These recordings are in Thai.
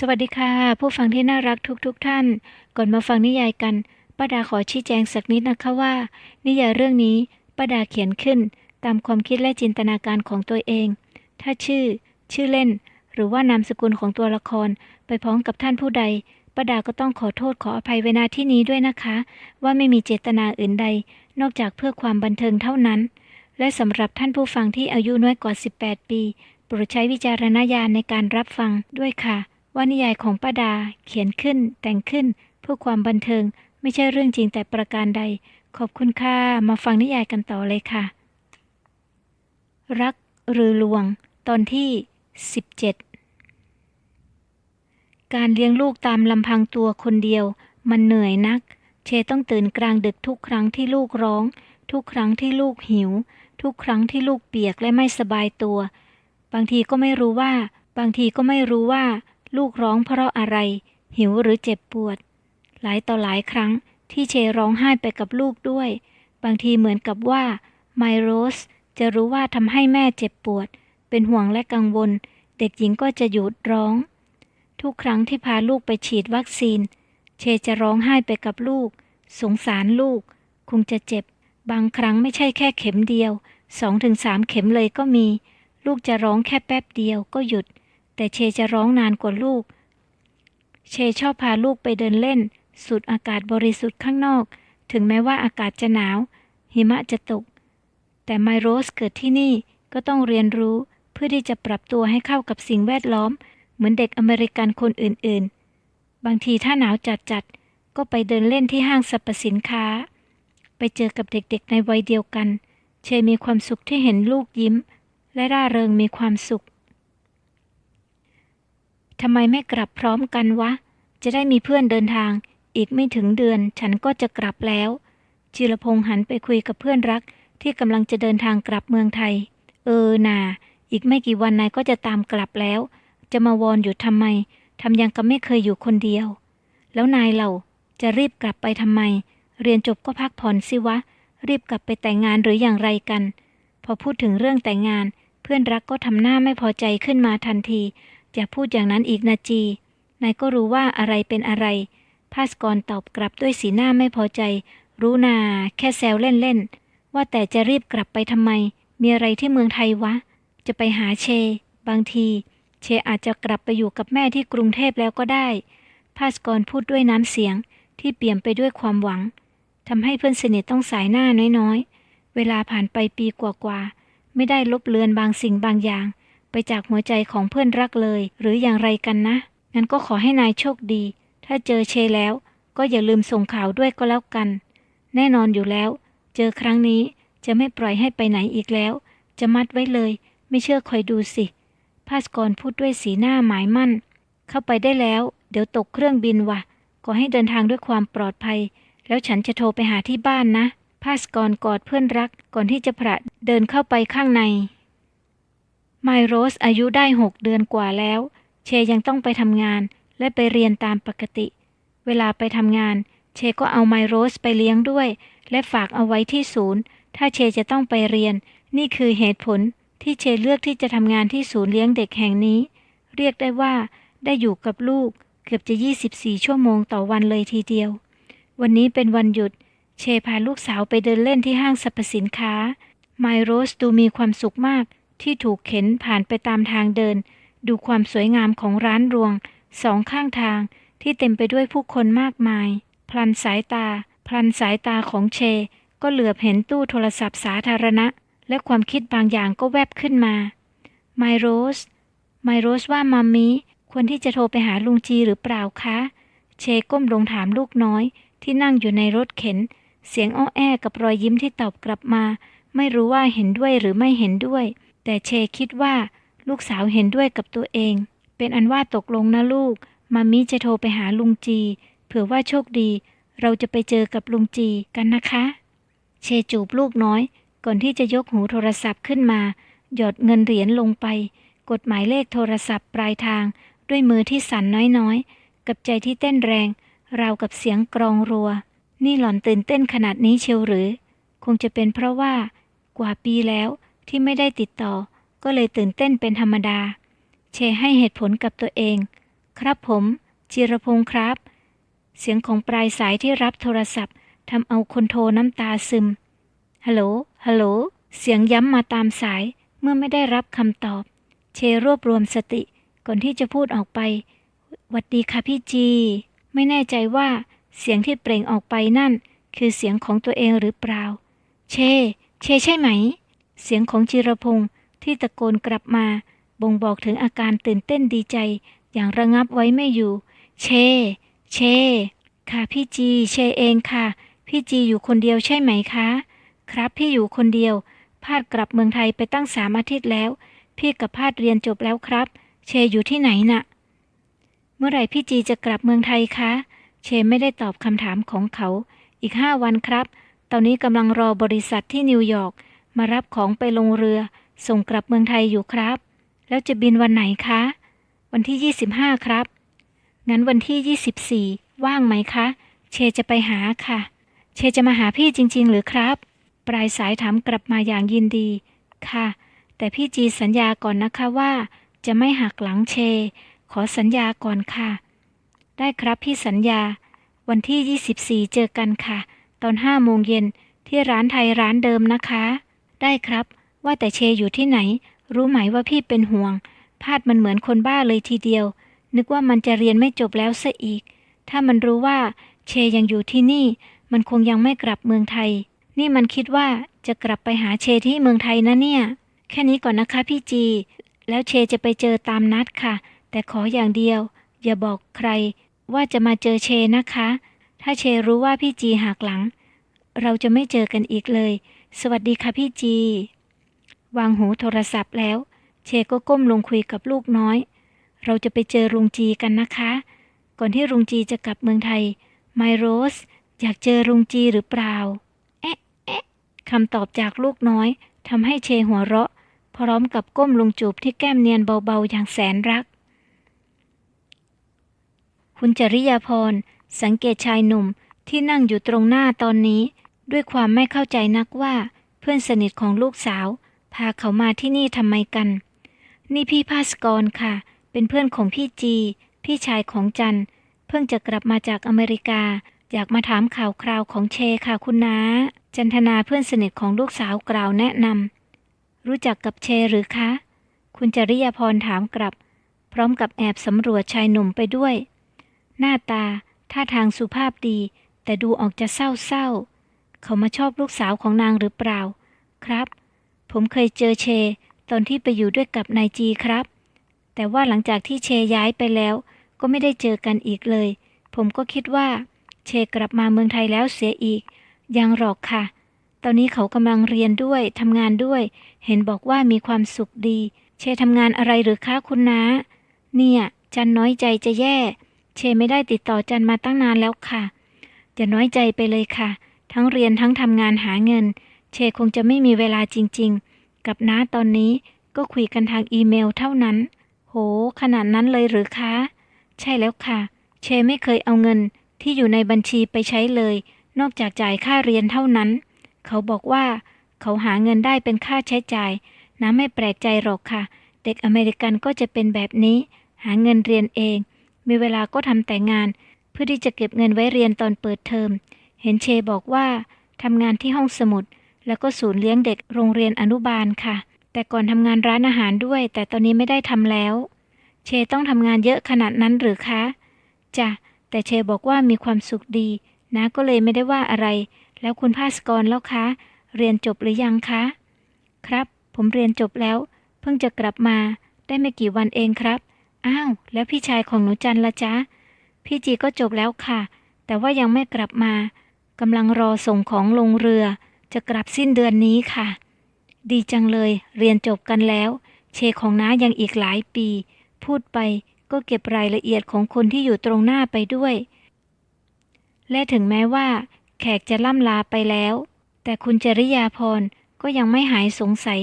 สวัสดีค่ะ ผู้ฟังที่น่ารักทุกๆทท่าน ก่อนมาฟังนิยายกันป้าดาขอชี้แจงสักนิดนะคะว่า นิยายเรื่องนี้ป้าดาเขียนขึ้น ตามความคิดและจินตนาการของตัวเอง ถ้าชื่อ ชื่อเล่น หรือว่านามสกุลของตัวละคร ไปพ้องกับท่านผู้ใดป้าดาก็ต้องขอโทษขออภัยเวลาที่นี้ด้วยนะคะ ว่าไม่มีเจตนาอื่นใด นอกจากเพื่อความบันเทิงเท่านั้น และสำหรับท่านผู้ฟังที่อายุน้อยกว่า 18 ปีโปรดใช้วิจารณญาณในการรับฟังด้วยค่ะ ว่านิยายของป้าดาเขียนขึ้น แต่งขึ้นเพื่อความบันเทิง ไม่ใช่เรื่องจริงแต่ประการใด ขอบคุณค่ะ มาฟังนิยายกันต่อเลยค่ะ รักหรือลวง ตอนที่ 17 การเลี้ยงลูกตามลำพังตัวคนเดียว มันเหนื่อยนัก เชต้องตื่นกลางดึกทุกครั้งที่ลูกร้อง ทุกครั้งที่ลูกหิว ทุกครั้งที่ลูกเปียกและไม่สบายตัว บางทีก็ไม่รู้ว่า บางทีก็ไม่รู้ว่า ลูกร้องเพราะอะไร หิวหรือเจ็บปวด หลายต่อหลายครั้งที่เชร้องไห้ไปกับลูกด้วย บางทีเหมือนกับว่าไมโรสจะรู้ว่าทำให้แม่เจ็บปวด เป็นห่วงและกังวล เด็กหญิงก็จะหยุดร้อง ทุกครั้งที่พาลูกไปฉีดวัคซีน เชจะร้องไห้ไปกับลูก สงสารลูก คงจะเจ็บ บางครั้งไม่ใช่แค่เข็มเดียวสองถึงสามเข็มเลยก็มี ลูกจะร้องแค่แป๊บเดียวก็หยุด แต่เชจะร้องนานกว่าลูก เชชอบพาลูกไปเดินเล่น สูดอากาศบริสุทธิ์ข้างนอก ถึงแม้ว่าอากาศจะหนาว หิมะจะตก แต่ไมโรสเกิดที่นี่ก็ต้องเรียนรู้เพื่อที่จะปรับตัวให้เข้ากับสิ่งแวดล้อม เหมือนเด็กอเมริกันคนอื่นๆ บางทีถ้าหนาวจัดๆ ก็ไปเดินเล่นที่ห้างสรรพสินค้า ไปเจอกับเด็กๆในวัยเดียวกัน เชมีความสุขที่เห็นลูกยิ้ม และร่าเริงมีความสุข ทำไมไม่กลับพร้อมกันวะ จะได้มีเพื่อนเดินทาง อีกไม่ถึงเดือนฉันก็จะกลับแล้วจิรพงษ์หันไปคุยกับเพื่อนรักที่กำลังจะเดินทางกลับเมืองไทย เออนาอีกไม่กี่วันนายก็จะตามกลับแล้ว จะมาวอนอยู่ทำไมทำยังกับไม่เคยอยู่คนเดียว แล้วนายเราจะรีบกลับไปทำไม เรียนจบก็พักผ่อนสิวะ รีบกลับไปแต่งงานหรืออย่างไรกัน พอพูดถึงเรื่องแต่งงาน เพื่อนรักก็ทำหน้าไม่พอใจขึ้นมาทันที อย่าพูดอย่างนั้นอีกนาจี นายก็รู้ว่าอะไรเป็นอะไร ภาสกรตอบกลับด้วยสีหน้าไม่พอใจ รู้นา แค่แซวเล่นๆ ว่าแต่จะรีบกลับไปทำไม มีอะไรที่เมืองไทยวะ จะไปหาเช บางที เชอาจจะกลับไปอยู่กับแม่ที่กรุงเทพแล้วก็ได้ ภาสกรพูดด้วยน้ำเสียงที่เปี่ยมไปด้วยความหวังทำให้เพื่อนสนิทต้องสายหน้าน้อยๆ เวลาผ่านไปปีกว่าๆ ไม่ได้ลบเลือนบางสิ่งบางอย่าง ไปจากหัวใจของเพื่อนรักเลย หรืออย่างไรกันนะ งั้นก็ขอให้นายโชคดี ถ้าเจอเชแล้วก็อย่าลืมส่งข่าวด้วยก็แล้วกัน แน่นอนอยู่แล้ว เจอครั้งนี้จะไม่ปล่อยให้ไปไหนอีกแล้ว จะมัดไว้เลย ไม่เชื่อคอยดูสิภาสกรพูดด้วยสีหน้าหมายมั่น เข้าไปได้แล้ว เดี๋ยวตกเครื่องบินวะขอให้เดินทางด้วยความปลอดภัย แล้วฉันจะโทรไปหาที่บ้านนะภาสกรกอดเพื่อนรักก่อนที่จะพระเดินเข้าไปข้างใน ไมโรสอายุได้หกเดือนกว่าแล้ว เชยังต้องไปทำงานและไปเรียนตามปกติ เวลาไปทำงาน เชก็เอาไมโรสไปเลี้ยงด้วย และฝากเอาไว้ที่ศูนย์ ถ้าเชจะต้องไปเรียน นี่คือเหตุผลที่เชเลือกที่จะทำงานที่ศูนย์เลี้ยงเด็กแห่งนี้ เรียกได้ว่า ได้อยู่กับลูก เกือบจะ 24 ชั่วโมงต่อวันเลยทีเดียว วันนี้เป็นวันหยุด เชพาลูกสาวไปเดินเล่นที่ห้างสรรพสินค้าไมโรสดูมีความสุขมาก ที่ถูกเข็นผ่านไปตามทางเดิน ดูความสวยงามของร้านรวง สองข้างทางที่เต็มไปด้วยผู้คนมากมาย พลันสายตา พลันสายตาของเช ก็เหลือบเห็นตู้โทรศัพท์สาธารณะ และความคิดบางอย่างก็แวบขึ้นมาไมโรสไมโรสว่ามัมมี่ควรที่จะโทรไปหาลุงจีหรือเปล่าคะ เชก้มลงถามลูกน้อย ที่นั่งอยู่ในรถเข็น เสียงอ้อแอกับรอยยิ้มที่ตอบกลับมา ไม่รู้ว่าเห็นด้วยหรือไม่เห็นด้วย แต่เชคิดว่าลูกสาวเห็นด้วยกับตัวเอง เป็นอันว่าตกลงนะลูก มามิจะโทรไปหาลุงจี เผื่อว่าโชคดี เราจะไปเจอกับลุงจีกันนะคะ เชจูบลูกน้อย ก่อนที่จะยกหูโทรศัพท์ขึ้นมา หยอดเงินเหรียญลงไป กดหมายเลขโทรศัพท์ปลายทาง ด้วยมือที่สั่นน้อยๆ กับใจที่เต้นแรง ราวกับเสียงกรองรัว นี่หล่อนตื่นเต้นขนาดนี้เชียวหรือ คงจะเป็นเพราะว่ากว่าปีแล้ว ที่ไม่ได้ติดต่อ ก็เลยตื่นเต้นเป็นธรรมดา เชให้เหตุผลกับตัวเอง ครับผมจิรพงศ์ครับ เสียงของปลายสายที่รับโทรศัพท์ทำเอาคนโทรน้ำตาซึมฮัลโหลฮัลโหลเสียงย้ำมาตามสายเมื่อไม่ได้รับคำตอบ เชรวบรวมสติก่อนที่จะพูดออกไปหวัดดีค่ะพี่จี ไม่แน่ใจว่าเสียงที่เปล่งออกไปนั่น คือเสียงของตัวเองหรือเปล่า เช เชใช่ไหม เสียงของจิรพงศ์ที่ตะโกนกลับมา บ่งบอกถึงอาการตื่นเต้นดีใจ อย่างระงับไว้ไม่อยู่ เช เช ค่ะพี่จี เชเองค่ะ พี่จีอยู่คนเดียวใช่ไหมคะ ครับพี่อยู่คนเดียว พาดกลับเมืองไทยไปตั้งสามอาทิตย์แล้ว พี่กับพาดเรียนจบแล้วครับ เชอยู่ที่ไหนน่ะ เมื่อไหร่พี่จีจะกลับเมืองไทยคะ เชไม่ได้ตอบคำถามของเขา อีกห้าวันครับ ตอนนี้กำลังรอบริษัทที่นิวยอร์ก มารับของไปลงเรือ ส่งกลับเมืองไทยอยู่ครับ แล้วจะบินวันไหนคะ วันที่ 25 ครับ งั้นวันที่ 24 ว่างไหมคะ เชจะไปหาค่ะ เชจะมาหาพี่จริง ๆ หรือครับ ปลายสายถามกลับมาอย่างยินดี ค่ะ แต่พี่จีสัญญาก่อนนะคะว่า จะไม่หักหลังเช ขอสัญญาก่อนค่ะ ได้ครับพี่สัญญา วันที่ 24 เจอกันค่ะ ตอน5โมงเย็นที่ร้านไทยร้านเดิมนะคะ ได้ครับ ว่าแต่เชอยู่ที่ไหน รู้ไหมว่าพี่เป็นห่วง พาดมันเหมือนคนบ้าเลยทีเดียว นึกว่ามันจะเรียนไม่จบแล้วซะอีก ถ้ามันรู้ว่า เชยังอยู่ที่นี่ มันคงยังไม่กลับเมืองไทย นี่มันคิดว่าจะกลับไปหาเชที่เมืองไทยนะเนี่ย แค่นี้ก่อนนะคะพี่จี แล้วเชจะไปเจอตามนัดค่ะ แต่ขออย่างเดียว อย่าบอกใคร ว่าจะมาเจอเชนะคะ ถ้าเชรู้ว่าพี่จีหักหลัง เราจะไม่เจอกันอีกเลย สวัสดีค่ะพี่จี วางหูโทรศัพท์แล้ว เชก็ก้มลงคุยกับลูกน้อย เราจะไปเจอลุงจีกันนะคะ ก่อนที่ลุงจีจะกลับเมืองไทย ไมโรส อยากเจอลุงจีหรือเปล่า เอ๊ะเอ๊ะคำตอบจากลูกน้อยทำให้เชหัวเราะ พร้อมกับก้มลงจูบที่แก้มเนียนเบาๆอย่างแสนรัก คุณจริยาพรสังเกตชายหนุ่มที่นั่งอยู่ตรงหน้าตอนนี้ ด้วยความไม่เข้าใจนักว่า เพื่อนสนิทของลูกสาว พาเขามาที่นี่ทำไมกัน นี่พี่ภาสกรค่ะ เป็นเพื่อนของพี่จี พี่ชายของจันเพิ่งจะกลับมาจากอเมริกา อยากมาถามข่าวคราวของเชค่ะคุณนาจันทนาเพื่อนสนิทของลูกสาวกล่าวแนะนำรู้จักกับเชหรือคะ คุณจริยาพรถามกลับ พร้อมกับแอบสำรวจชายหนุ่มไปด้วย หน้าตาท่าทางสุภาพดี แต่ดูออกจะเศร้าๆ เขามาชอบลูกสาวของนางหรือเปล่า ครับ ผมเคยเจอเช ตอนที่ไปอยู่ด้วยกับนายจีครับ แต่ว่าหลังจากที่เชย้ายไปแล้ว ก็ไม่ได้เจอกันอีกเลย ผมก็คิดว่า เชกลับมาเมืองไทยแล้วเสียอีก ยังหรอกค่ะ ตอนนี้เขากำลังเรียนด้วยทำงานด้วย เห็นบอกว่ามีความสุขดี เชทำงานอะไรหรือคะคุณน้า เนี่ย จันน้อยใจจะแย่ เชไม่ได้ติดต่อจันมาตั้งนานแล้วค่ะอย่าน้อยใจไปเลยค่ะ ทั้งเรียนทั้งทำงานหาเงิน เชคงจะไม่มีเวลาจริง ๆ กับน้าตอนนี้ก็คุยกันทางอีเมลเท่านั้น โห ขนาดนั้นเลยหรือคะ ใช่แล้วค่ะ เชไม่เคยเอาเงินที่อยู่ในบัญชีไปใช้เลย นอกจากจ่ายค่าเรียนเท่านั้น เขาบอกว่า เขาหาเงินได้เป็นค่าใช้จ่ายน้าไม่แปลกใจหรอกค่ะ เด็กอเมริกันก็จะเป็นแบบนี้ หาเงินเรียนเอง มีเวลาก็ทำแต่งาน เพื่อที่จะเก็บเงินไว้เรียนตอนเปิดเทอม เห็นเชบอกว่าทำงานที่ห้องสมุด แล้วก็ศูนย์เลี้ยงเด็กโรงเรียนอนุบาลค่ะ แต่ก่อนทำงานร้านอาหารด้วย แต่ตอนนี้ไม่ได้ทำแล้ว เชต้องทำงานเยอะขนาดนั้นหรือคะจ้ะแต่เชบอกว่ามีความสุขดีนะก็เลยไม่ได้ว่าอะไร แล้วคุณภาสกรแล้วคะ เรียนจบหรือยังคะ ครับ ผมเรียนจบแล้ว เพิ่งจะกลับมา ได้ไม่กี่วันเองครับ อ้าว แล้วพี่ชายของหนูจันละจ๊ะ พี่จีก็จบแล้วค่ะ แต่ว่ายังไม่กลับมา กำลังรอส่งของลงเรือ จะกลับสิ้นเดือนนี้ค่ะ ดีจังเลยเรียนจบกันแล้ว เชของน้ายังอีกหลายปี พูดไปก็เก็บรายละเอียดของคนที่อยู่ตรงหน้าไปด้วย และถึงแม้ว่า แขกจะล่ำลาไปแล้ว แต่คุณจริยาพรก็ยังไม่หายสงสัย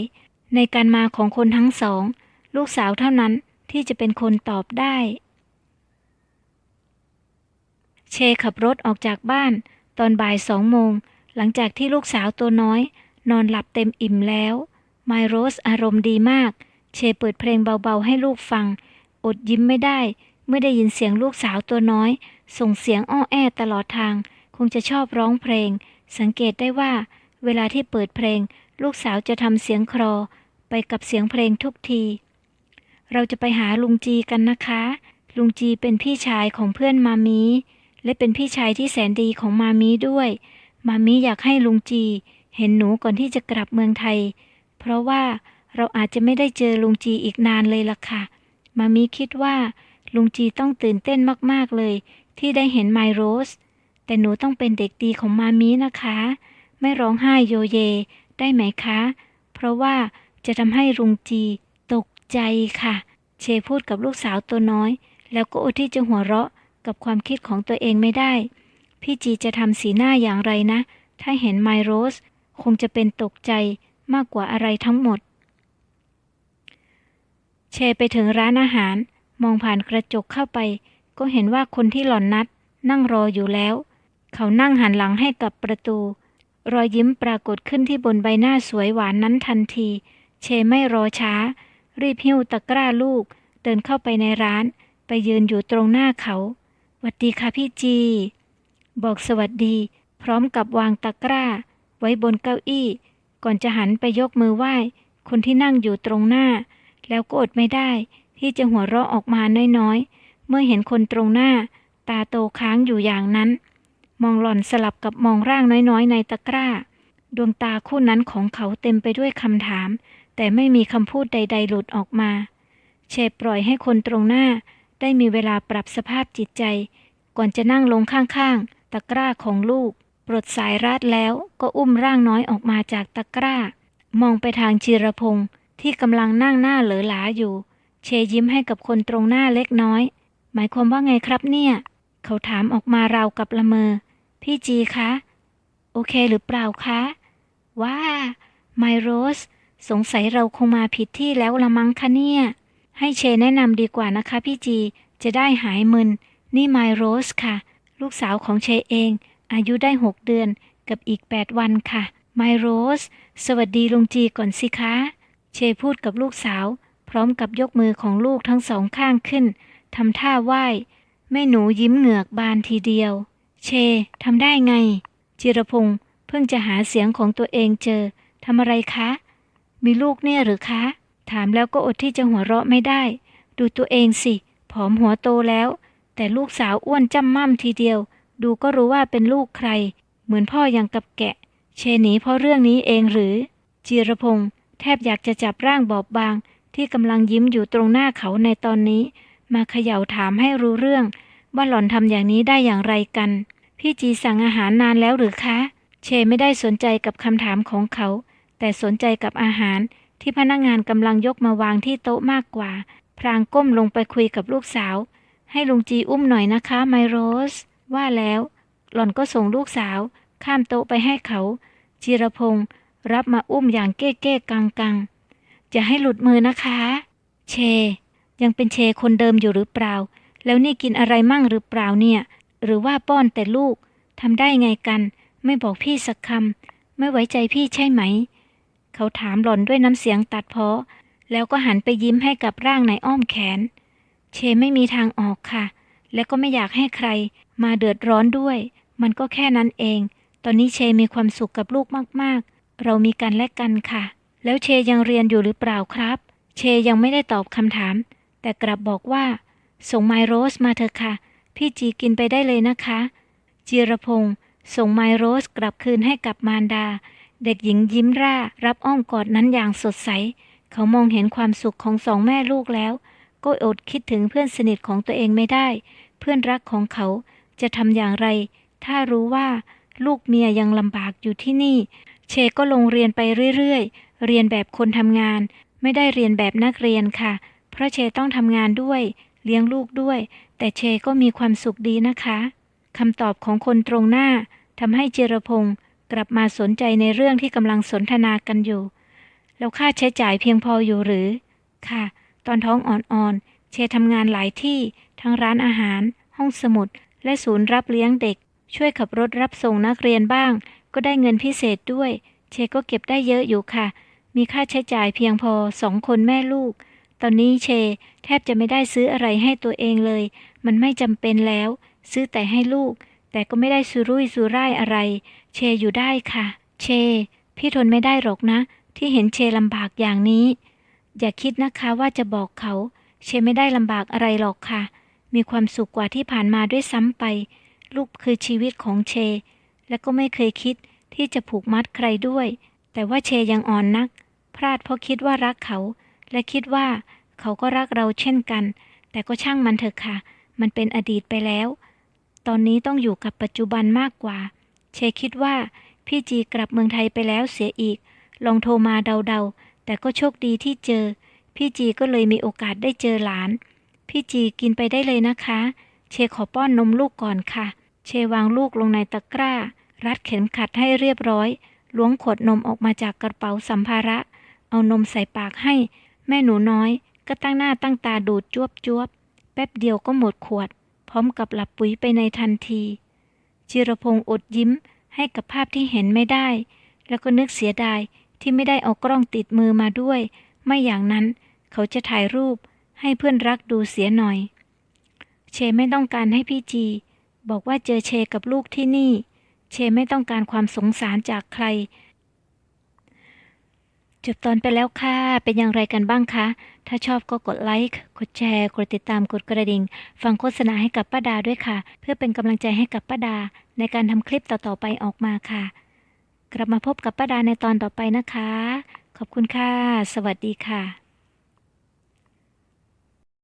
ในการมาของคนทั้งสอง ลูกสาวเท่านั้นที่จะเป็นคนตอบได้ เชขับรถออกจากบ้าน ตอนบ่ายสองโมง หลังจากที่ลูกสาวตัวน้อย นอนหลับเต็มอิ่มแล้วไมโรสอารมณ์ดีมาก เชเปิดเพลงเบาๆให้ลูกฟัง อดยิ้มไม่ได้ เมื่อได้ยินเสียงลูกสาวตัวน้อย ส่งเสียงอ้อแอตลอดทาง คงจะชอบร้องเพลง สังเกตได้ว่า เวลาที่เปิดเพลง ลูกสาวจะทำเสียงครอ ไปกับเสียงเพลงทุกที เราจะไปหาลุงจีกันนะคะ ลุงจีเป็นพี่ชายของเพื่อนมามี และเป็นพี่ชายที่แสนดีของมามีด้วย มามีอยากให้ลุงจี เห็นหนูก่อนที่จะกลับเมืองไทย เพราะว่าเราอาจจะไม่ได้เจอลุงจีอีกนานเลยล่ะค่ะ มามีคิดว่าลุงจีต้องตื่นเต้นมากๆเลย ที่ได้เห็นไมโรส แต่หนูต้องเป็นเด็กดีของมามีนะคะ ไม่ร้องไห้โยเย ได้ไหมคะ เพราะว่าจะทำให้ลุงจีตกใจค่ะ เชพูดกับลูกสาวตัวน้อย แล้วก็อดที่จะหัวเราะ กับความคิดของตัวเองไม่ได้ พี่จีจะทำสีหน้าอย่างไรนะ ถ้าเห็นไมโรสคงจะเป็นตกใจมากกว่าอะไรทั้งหมด เชไปถึงร้านอาหาร มองผ่านกระจกเข้าไป ก็เห็นว่าคนที่หล่อนนัด นั่งรออยู่แล้ว เขานั่งหันหลังให้กับประตู รอยยิ้มปรากฏขึ้นที่บนใบหน้าสวยหวานนั้นทันที เชไม่รอช้า รีบหิ้วตะกร้าลูก เดินเข้าไปในร้าน ไปยืนอยู่ตรงหน้าเขา วัดดีค่ะพี่จี บอกสวัสดี พร้อมกับวางตะกร้า ไว้บนเก้าอี้ ก่อนจะหันไปยกมือไหว้ คนที่นั่งอยู่ตรงหน้า แล้วก็อดไม่ได้ ที่จะหัวเราะออกมาน้อยๆ เมื่อเห็นคนตรงหน้า ตาโตค้างอยู่อย่างนั้น มองหล่อนสลับกับมองร่างน้อยๆ ในตะกร้า ดวงตาคู่นั้นของเขาเต็มไปด้วยคำถาม แต่ไม่มีคำพูดใด ๆ หลุดออกมาเชฟปล่อยให้คนตรงหน้า ได้มีเวลาปรับสภาพจิตใจ ก่อนจะนั่งลงข้างๆ ตะกร้าของลูก ปลดสายรัดแล้วก็อุ้มร่างน้อยออกมาจากตะกร้า มองไปทางจีรพงษ์ที่กำลังนั่งหน้าเหลือหลาอยู่ เชยิ้มให้กับคนตรงหน้าเล็กน้อย หมายความว่าไงครับเนี่ย เขาถามออกมาราวกับละเมอ พี่จีคะ โอเคหรือเปล่าคะ ว้าไมโรส สงสัยเราคงมาผิดที่แล้วละมั้งคะเนี่ย ให้เชแนะนำดีกว่านะคะพี่จี จะได้หายมึน นี่ไมโรสค่ะ ลูกสาวของเชเอง อายุได้หกเดือนกับอีกแปดวันค่ะไมโรส สวัสดีลุงจีก่อนสิคะ เชพูดกับลูกสาว พร้อมกับยกมือของลูกทั้งสองข้างขึ้นทำท่าไหว้แม่หนูยิ้มเหงือกบานทีเดียว เชทำได้ไง จิรพงษ์เพิ่งจะหาเสียงของตัวเองเจอทำอะไรคะ มีลูกเนี่ยหรือคะ ถามแล้วก็อดที่จะหัวเราะไม่ได้ ดูตัวเองสิ ผอมหัวโตแล้ว แต่ลูกสาวอ้วนจ้ำม่ำทีเดียว ดูก็รู้ว่าเป็นลูกใคร เหมือนพ่อยังกับแกะ เชนีเพราะเรื่องนี้เองหรือ จีรพงษ์แทบอยากจะจับร่างบอบบาง ที่กำลังยิ้มอยู่ตรงหน้าเขาในตอนนี้ มาเขย่าถามให้รู้เรื่อง ว่าหล่อนทำอย่างนี้ได้อย่างไรกัน พี่จีสั่งอาหารนานแล้วหรือคะ เชไม่ได้สนใจกับคำถามของเขา แต่สนใจกับอาหาร ที่พนักงานกำลังยกมาวางที่โต๊ะมากกว่า พรางก้มลงไปคุยกับลูกสาว ให้ลุงจีอุ้มหน่อยนะคะ ไมโรส ว่าแล้ว หล่อนก็ส่งลูกสาว ข้ามโต๊ะไปให้เขา จีรพงษ์รับมาอุ้มอย่างเก้เก้กังกังจะให้หลุดมือนะคะ เช ยังเป็นเชคนเดิมอยู่หรือเปล่า แล้วนี่กินอะไรมั่งหรือเปล่าเนี่ย หรือว่าป้อนแต่ลูกทำได้ไงกัน ไม่บอกพี่สักคำไม่ไว้ใจพี่ใช่ไหม เขาถามหล่อนด้วยน้ำเสียงตัดเพาะ แล้วก็หันไปยิ้มให้กับร่างในอ้อมแขน เชไม่มีทางออกค่ะ และก็ไม่อยากให้ใคร มาเดือดร้อนด้วย มันก็แค่นั้นเอง ตอนนี้เชมีความสุขกับลูกมากๆ เรามีกันและกันค่ะ แล้วเชยังเรียนอยู่หรือเปล่าครับ เชยังไม่ได้ตอบคำถาม แต่กลับบอกว่า ส่งไมโรสมาเถอะค่ะ พี่จีกินไปได้เลยนะคะ จีรพงษ์ส่งไมโรสกลับคืนให้กับมารดา เด็กหญิงยิ้มร่ารับอ้อมกอดนั้นอย่างสดใส เขามองเห็นความสุขของสองแม่ลูกแล้ว ก็อดคิดถึงเพื่อนสนิทของตัวเองไม่ได้ เพื่อนรักของเขาจะทำอย่างไร ถ้ารู้ว่าลูกเมียยังลำบากอยู่ที่นี่ เชก็ลงเรียนไปเรื่อยๆ เรียนแบบคนทำงาน ไม่ได้เรียนแบบนักเรียนค่ะ เพราะเชต้องทำงานด้วย เลี้ยงลูกด้วย แต่เชก็มีความสุขดีนะคะคำตอบของคนตรงหน้าทำให้เจรพงศ์ กลับมาสนใจในเรื่องที่กำลังสนทนากันอยู่ แล้วค่าใช้จ่ายเพียงพออยู่หรือ ค่ะ ตอนท้องอ่อนๆ เชทำงานหลายที่ ทั้งร้านอาหาร ห้องสมุด และศูนย์รับเลี้ยงเด็ก ช่วยขับรถรับส่งนักเรียนบ้าง ก็ได้เงินพิเศษด้วย เชก็เก็บได้เยอะอยู่ค่ะ มีค่าใช้จ่ายเพียงพอสองคนแม่ลูก ตอนนี้เช แทบจะไม่ได้ซื้ออะไรให้ตัวเองเลย มันไม่จำเป็นแล้ว ซื้อแต่ให้ลูกแต่ก็ไม่ได้สุรุ่ยสุร่ายอะไร เชอยู่ได้ค่ะ เช พี่ทนไม่ได้หรอกนะ ที่เห็นเชลำบากอย่างนี้ อย่าคิดนะคะว่าจะบอกเขา เชไม่ได้ลำบากอะไรหรอกค่ะ มีความสุขกว่าที่ผ่านมาด้วยซ้ำไป ลูกคือชีวิตของเช และก็ไม่เคยคิดที่จะผูกมัดใครด้วย แต่ว่าเชยังอ่อนนัก พลาดเพราะคิดว่ารักเขา และคิดว่าเขาก็รักเราเช่นกัน แต่ก็ช่างมันเถอะค่ะ มันเป็นอดีตไปแล้ว ตอนนี้ต้องอยู่กับปัจจุบันมากกว่า เชคิดว่าพี่จีกลับเมืองไทยไปแล้วเสียอีก ลองโทรมาเดาๆ แต่ก็โชคดีที่เจอ พี่จีก็เลยมีโอกาสได้เจอหลาน พี่จีกินไปได้เลยนะคะ เชขอป้อนนมลูกก่อนค่ะ เชวางลูกลงในตะกร้า รัดเข็มขัดให้เรียบร้อย ล้วงขวดนมออกมาจากกระเป๋าสัมภาระ เอานมใส่ปากให้ แม่หนูน้อย ก็ตั้งหน้าตั้งตาดูดจวบจวบๆแป๊บเดียวก็หมดขวด พร้อมกับหลับปุ๋ยไปในทันที จิรพงศ์อดยิ้มให้กับภาพที่เห็นไม่ได้ แล้วก็นึกเสียดายที่ไม่ได้เอากล้องติดมือมาด้วย ไม่อย่างนั้นเขาจะถ่ายรูปให้เพื่อนรักดูเสียหน่อย เชไม่ต้องการให้พี่จี บอกว่าเจอเชกับลูกที่นี่ เชไม่ต้องการความสงสารจากใคร จบตอนไปแล้วค่ะ เป็นอย่างไรกันบ้างคะ ถ้าชอบก็กดไลค์ กดแชร์ กดติดตาม กดกระดิ่ง ฟังโฆษณาให้กับป้าดาด้วยค่ะ เพื่อเป็นกำลังใจให้กับป้าดา ในการทำคลิปต่อๆไปออกมาค่ะ กลับมาพบกับป้าดาในตอนต่อไปนะคะ ขอบคุณค่ะ สวัสดีค่ะ